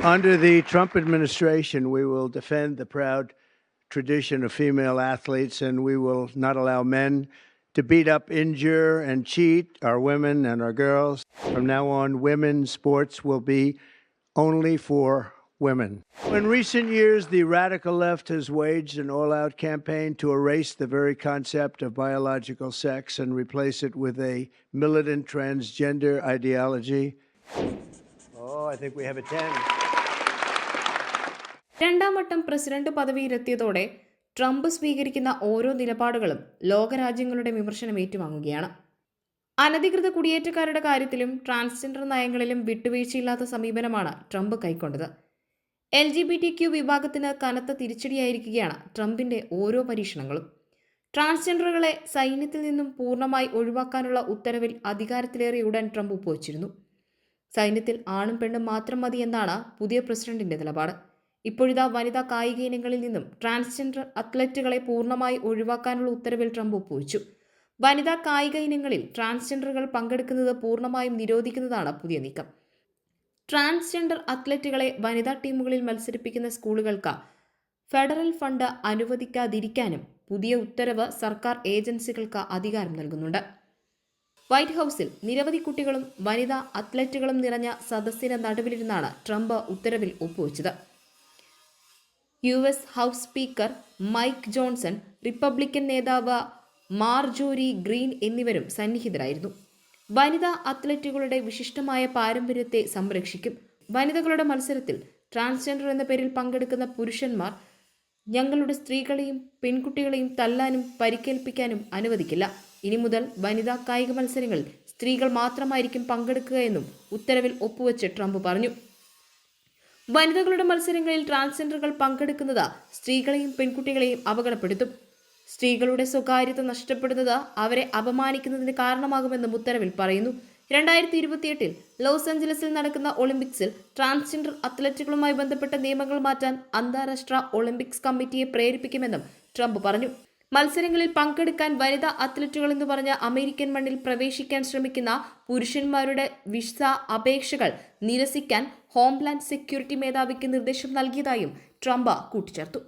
Under the Trump administration, we will defend the proud tradition of female athletes and we will not allow men to beat up, injure, and cheat our women and our girls. From now on, women's sports will be only for women. In recent years, the radical left has waged an all out campaign to erase the very concept of biological sex and replace it with a militant transgender ideology. Oh, I think we have a 10. രണ്ടാം വട്ടം president പദവിയിലെത്തിയതോടെ Trump സ്വീകരിക്കുന്ന ഓരോ നിലപാടുകളും ലോകരാജ്യങ്ങളുടെ വിമർശനം ഏറ്റുവാങ്ങുകയാണ്. അനധികൃത കുടിയേറ്റക്കാരുടെ കാര്യത്തിലും transgender നയങ്ങളിലും വിട്ടുവീഴ്ചയില്ലാത്ത സമീപനമാണ് ട്രംപ് കൈക്കൊണ്ടത്. L G B T Q വിഭാഗത്തിന് കനത്ത തിരിച്ചടിയായിരിക്കുകയാണ് ട്രംപിന്റെ ഓരോ പരീക്ഷണങ്ങളും. ട്രാൻസ്ജെൻഡറുകളെ സൈന്യത്തിൽ നിന്നും പൂർണമായി ഒഴിവാക്കാനുള്ള ഉത്തരവിൽ അധികാരത്തിലേറിയ ഉടൻ ട്രംപ് ഒപ്പുവച്ചിരുന്നു. സൈന്യത്തിൽ ആണും പെണ്ണും മാത്രം മതി എന്നാണ് പുതിയ പ്രസിഡന്റിന്റെ നിലപാട്. ഇപ്പോഴിതാ വനിതാ കായിക ഇനങ്ങളിൽ നിന്നും ട്രാൻസ്ജെൻഡർ അത്ലറ്റുകളെ പൂർണമായി ഒഴിവാക്കാനുള്ള ഉത്തരവിൽ ട്രംപ് ഒപ്പുവച്ചു. വനിതാ കായിക ഇനങ്ങളിൽ ട്രാൻസ്ജെൻഡറുകൾ പങ്കെടുക്കുന്നത് പൂർണമായും നിരോധിക്കുന്നതാണ് പുതിയ നീക്കം. ട്രാൻസ്ജെൻഡർ അത്ലറ്റുകളെ വനിതാ ടീമുകളിൽ മത്സരിപ്പിക്കുന്ന സ്കൂളുകൾക്ക് ഫെഡറൽ ഫണ്ട് അനുവദിക്കാതിരിക്കാനും പുതിയ ഉത്തരവ് സർക്കാർ ഏജൻസികൾക്ക് അധികാരം നൽകുന്നുണ്ട്. വൈറ്റ് ഹൗസിൽ നിരവധി കുട്ടികളും വനിതാ അത്ലറ്റുകളും നിറഞ്ഞ സദസ്സിന് നടുവിലിരുന്നാണ് ട്രംപ് ഉത്തരവിൽ ഒപ്പുവെച്ചത്. U S House Speaker Mike Johnson Republican നേതാവ് മാർജോരി ഗ്രീൻ എന്നിവരും സന്നിഹിതരായിരുന്നു. വനിതാ അത്ലറ്റുകളുടെ വിശിഷ്ടമായ പാരമ്പര്യത്തെ സംരക്ഷിക്കും. വനിതകളുടെ മത്സരത്തിൽ ട്രാൻസ്ജെൻഡർ എന്ന പേരിൽ പങ്കെടുക്കുന്ന പുരുഷന്മാർ ഞങ്ങളുടെ സ്ത്രീകളെയും പെൺകുട്ടികളെയും തല്ലാനും പരിക്കേൽപ്പിക്കാനും അനുവദിക്കില്ല. ഇനി മുതൽ വനിതാ കായിക മത്സരങ്ങളിൽ സ്ത്രീകൾ മാത്രമായിരിക്കും പങ്കെടുക്കുക എന്നും ഉത്തരവിൽ ഒപ്പുവെച്ച് ട്രംപ് പറഞ്ഞു. വനിതകളുടെ മത്സരങ്ങളിൽ ട്രാൻസ്ജെൻഡറുകൾ പങ്കെടുക്കുന്നത് സ്ത്രീകളെയും പെൺകുട്ടികളെയും അപകടപ്പെടുത്തും. സ്ത്രീകളുടെ സ്വകാര്യത നഷ്ടപ്പെടുന്നത് അവരെ അപമാനിക്കുന്നതിന് കാരണമാകുമെന്നും ഉത്തരവിൽ പറയുന്നു. രണ്ടായിരത്തി ഇരുപത്തിയെട്ടിൽ ലോസ് ആഞ്ചലസിൽ നടക്കുന്ന ഒളിമ്പിക്സിൽ ട്രാൻസ്ജെൻഡർ അത്ലറ്റുകളുമായി ബന്ധപ്പെട്ട നിയമങ്ങൾ മാറ്റാൻ അന്താരാഷ്ട്ര ഒളിമ്പിക്സ് കമ്മിറ്റിയെ പ്രേരിപ്പിക്കുമെന്നും ട്രംപ് പറഞ്ഞു. മത്സരങ്ങളിൽ പങ്കെടുക്കാൻ വനിതാ അത്ലറ്റുകൾ എന്ന് പറഞ്ഞ അമേരിക്കൻ മണ്ണിൽ പ്രവേശിക്കാൻ ശ്രമിക്കുന്ന പുരുഷന്മാരുടെ വിസ അപേക്ഷകൾ നിരസിക്കാൻ ഹോംലാൻഡ് സെക്യൂരിറ്റി മേധാവിക്ക് നിർദ്ദേശം നൽകിയതായും ട്രംപ് കൂട്ടിച്ചേർത്തു.